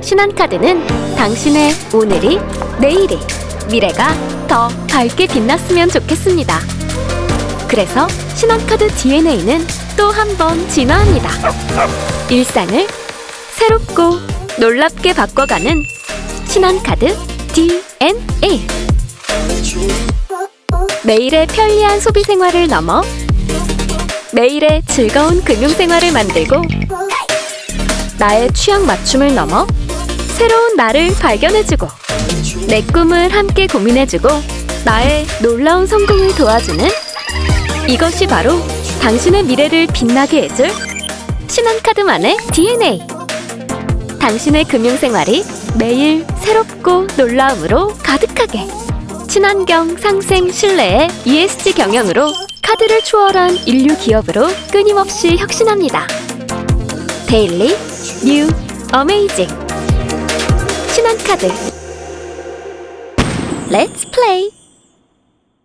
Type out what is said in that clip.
신한카드는 당신의 오늘이, 내일이, 미래가 더 밝게 빛났으면 좋겠습니다. 그래서 신한카드 DNA는 또 한 번 진화합니다. 일상을 새롭고 놀랍게 바꿔가는 신한카드 DNA. 매일의 편리한 소비 생활을 넘어 매일의 즐거운 금융 생활을 만들고 나의 취향 맞춤을 넘어 새로운 나를 발견해주고 내 꿈을 함께 고민해주고 나의 놀라운 성공을 도와주는 이것이 바로 당신의 미래를 빛나게 해줄 신한카드만의 DNA. 당신의 금융생활이 매일 새롭고 놀라움으로 가득하게. 친환경 상생 신뢰의 ESG 경영으로 카드를 초월한 인류 기업으로 끊임없이 혁신합니다. 데일리 뉴 어메이징 신한카드 Let's play